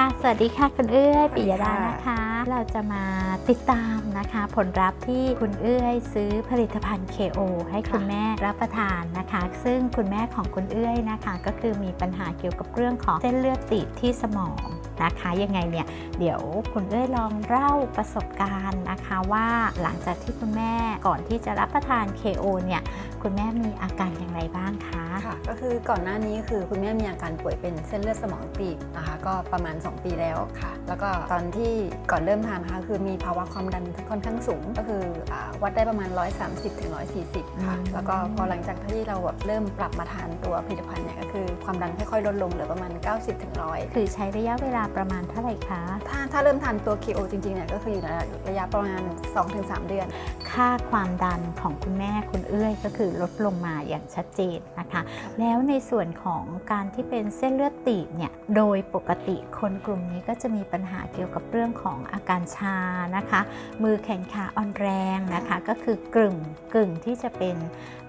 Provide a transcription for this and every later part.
ค่ะ สวัสดีค่ะคุณเอื้อยปิยดาสวัสดีนะค่ะคะ เราจะมาติดตามนะคะ ผลลัพธ์ที่คุณเอื้อยซื้อผลิตภัณฑ์ KO ให้คุณแม่รับประทานนะคะ ซึ่งคุณแม่ของคุณเอื้อยนะคะ ก็คือมีปัญหาเกี่ยวกับเรื่องของเส้นเลือดตีบที่สมอง นะคะ ยังไงเนี่ยเดี๋ยวคุณเอื้อยลองเล่าประสบการณ์นะคะว่าหลังจากที่คุณแม่ก่อนที่จะรับประทาน KO เนี่ยคุณแม่มีอาการอย่างไรบ้างคะค่ะก็คือก่อนหน้านี้คือคุณแม่มีอาการป่วยเป็นเส้นเลือดสมองตีบนะคะก็ประมาณ 2 ปีแล้วค่ะ แล้วก็ตอนที่ก่อนเริ่มทานนะคะคือมีภาวะความดันค่อนข้างสูง ก็คืออาวัดได้ประมาณ 130ถึง140 ค่ะอืมแล้วก็พอหลังจากที่เราแบบเริ่มปรับมาทานตัวผลิตภัณฑ์เนี่ยก็คือความดันค่อยๆลดลงเหลือประมาณ 90ถึง100 คือใช้ระยะเวลาประมาณเท่าไหร่คะ ถ้าถ้าเริ่มทานตัว KO จริงๆเนี่ยก็คืออยู่ในระยะประมาณ 2-3 เดือน ค่าความดันของคุณแม่คุณเอื้อยก็คือลดลงมาอย่างชัดเจนนะคะ แล้วในส่วนของการที่เป็นเส้นเลือดตีบเนี่ยโดยปกติคนกลุ่มนี้ก็จะมีปัญหาเกี่ยวกับเรื่องของอาการชานะคะ มือแขนขาอ่อนแรงนะคะ ก็คือกึ่งกึ่งที่จะเป็น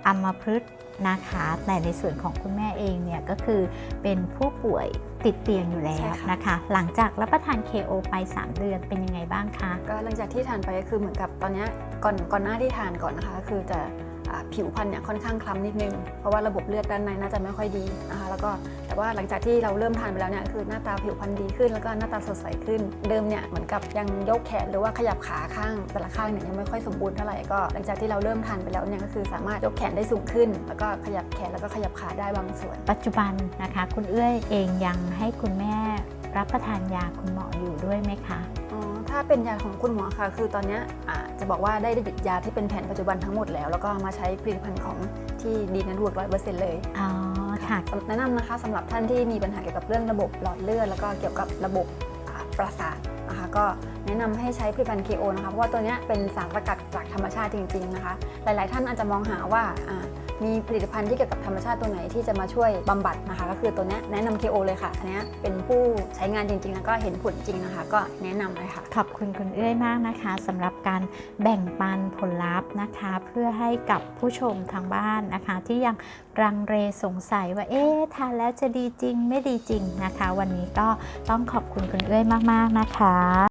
อัมพฤกษ์ นะคะ แต่ในส่วนของคุณแม่เองเนี่ยก็คือเป็นผู้ป่วยติดเตียงอยู่แล้วใช่ค่ะนะคะ หลังจากรับประทาน KO ไป 3 เดือนเป็นยังไงบ้างคะ ก็หลังจากที่ทานไปก็คือเหมือนกับตอนเนี้ยก่อนก่อนหน้าที่ทานก่อนนะคะก็คือจะอ่า ผิวพรรณเนี่ยค่อนข้างคล้ำนิดนึง เพราะว่าระบบเลือดด้านในน่าจะไม่ค่อยดีนะคะแล้วก็แต่ว่าหลังจากที่เราเริ่มทานไปแล้วเนี่ยคือหน้าตาผิวพรรณดีขึ้น แล้วก็หน้าตาสดใสขึ้น เดิมเนี่ยเหมือนกับยังยกแขนหรือว่าขยับขาข้างแต่ละข้างเนี่ยยังไม่ค่อยสมบูรณ์เท่าไหร่ก็หลังจากที่เราเริ่มทานไปแล้วเนี่ยก็คือสามารถยกแขนได้สูงขึ้น แล้วก็ขยับแขนแล้วก็ขยับขาได้บางส่วน ปัจจุบันนะคะ คุณเอื้อยเองยังให้คุณแม่ รับประทานยาคุณหมออยู่ด้วยไหมคะอ๋อถ้าเป็นยาของคุณหมอค่ะ คือตอนเนี้ยอ่าจะบอกว่าได้หยุดยาที่เป็นแผนปัจจุบันทั้งหมดแล้ว แล้วก็มาใช้ผลิตภัณฑ์ของที่ดีนันวกร้อยเปอร์เซ็นต์เลยอ๋อค่ะแนะนำนะคะสำหรับท่านที่มีปัญหาเกี่ยวกับเรื่องระบบหลอดเลือดแล้วก็เกี่ยวกับระบบอ่าประสาทนะคะก็แนะนำให้ใช้ผลิตภัณฑ์ KO นะคะเพราะว่าตัวเนี้ยเป็นสารสกัดจากธรรมชาติจริง ๆนะคะ หลาย ๆ ท่านอาจจะมองหาว่าอ่า มีผลิตภัณฑ์ที่เกี่ยวกับธรรมชาติตัวไหนที่จะมาช่วยบำบัดนะคะ ก็คือตัวนี้แนะนำ KO เลยค่ะอันนี้เป็นผู้ใช้งานจริงๆ แล้วก็เห็นผลจริงนะคะ ก็แนะนำเลยค่ะ ขอบคุณคุณเอื้อยมากนะคะสำหรับการแบ่งปันผลลัพธ์นะคะ เพื่อให้กับผู้ชมทางบ้านนะคะ ที่ยังรังเรสงสัยว่าเอ๊ะทานแล้วจะดีจริงไม่ดีจริงนะคะ วันนี้ก็ต้องขอบคุณคุณเอื้อยมากๆนะคะ